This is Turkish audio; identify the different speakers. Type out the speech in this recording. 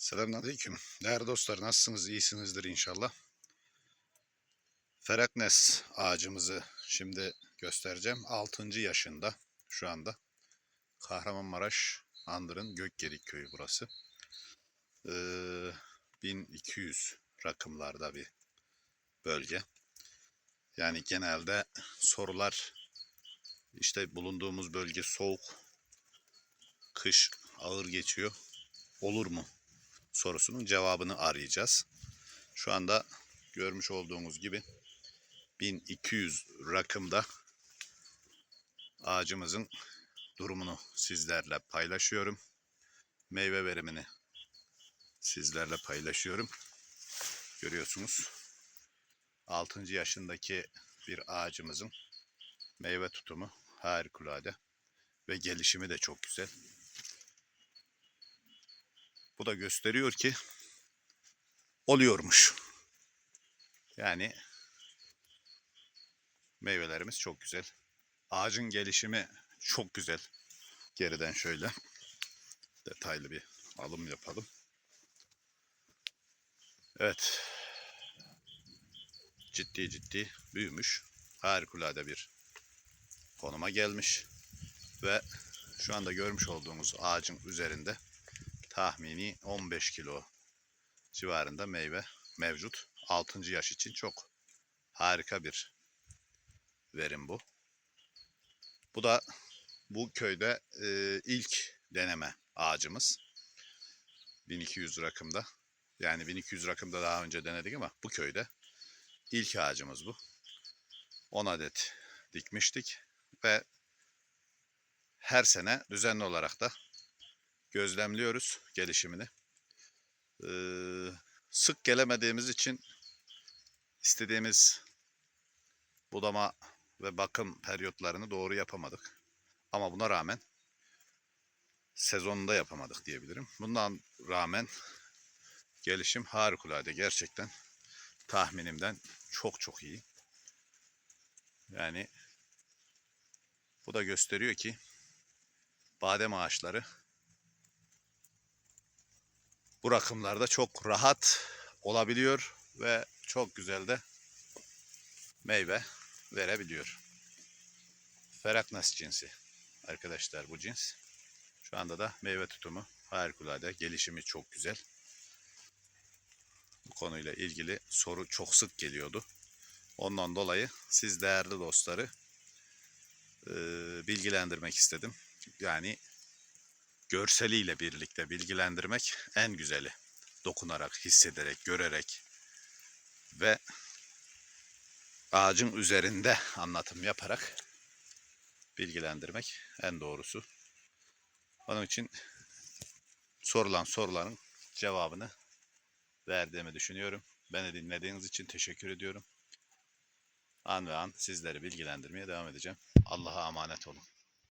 Speaker 1: Selamünaleyküm. Değerli dostlar nasılsınız? İyisinizdir inşallah. Feraknes ağacımızı şimdi göstereceğim. 6. yaşında şu anda. Kahramanmaraş Andır'ın Gökgedik köyü burası. Ee, 1200 rakımlarda bir bölge. Yani genelde sorular işte bulunduğumuz bölge soğuk, kış ağır geçiyor. Olur mu sorusunun cevabını arayacağız. Şu anda görmüş olduğunuz gibi 1200 rakımda ağacımızın durumunu sizlerle paylaşıyorum. Meyve verimini sizlerle paylaşıyorum. Görüyorsunuz. 6. yaşındaki bir ağacımızın meyve tutumu harikulade ve gelişimi de çok güzel. Bu da gösteriyor ki oluyormuş. Yani meyvelerimiz çok güzel. Ağacın gelişimi çok güzel. Geriden şöyle detaylı bir alım yapalım. Evet. Ciddi ciddi büyümüş. Harikulade bir konuma gelmiş. Ve şu anda görmüş olduğumuz ağacın üzerinde tahmini 15 kilo civarında meyve mevcut. 6. yaş için çok harika bir verim bu. Bu da bu köyde e, ilk deneme ağacımız. 1200 rakımda. Yani 1200 rakımda daha önce denedik ama bu köyde ilk ağacımız bu. 10 adet dikmiştik ve her sene düzenli olarak da gözlemliyoruz gelişimini. Ee, sık gelemediğimiz için istediğimiz budama ve bakım periyotlarını doğru yapamadık. Ama buna rağmen sezonunda yapamadık diyebilirim. Bundan rağmen gelişim harikulade gerçekten tahminimden çok çok iyi. Yani bu da gösteriyor ki badem ağaçları bu rakımlarda çok rahat olabiliyor ve çok güzel de meyve verebiliyor. Feraknas cinsi arkadaşlar bu cins. Şu anda da meyve tutumu harikulade, gelişimi çok güzel. Bu konuyla ilgili soru çok sık geliyordu. Ondan dolayı siz değerli dostları e, bilgilendirmek istedim. Yani görseliyle birlikte bilgilendirmek en güzeli. Dokunarak, hissederek, görerek ve ağacın üzerinde anlatım yaparak bilgilendirmek en doğrusu. Onun için sorulan soruların cevabını verdiğimi düşünüyorum. Beni dinlediğiniz için teşekkür ediyorum. An ve an sizleri bilgilendirmeye devam edeceğim. Allah'a emanet olun.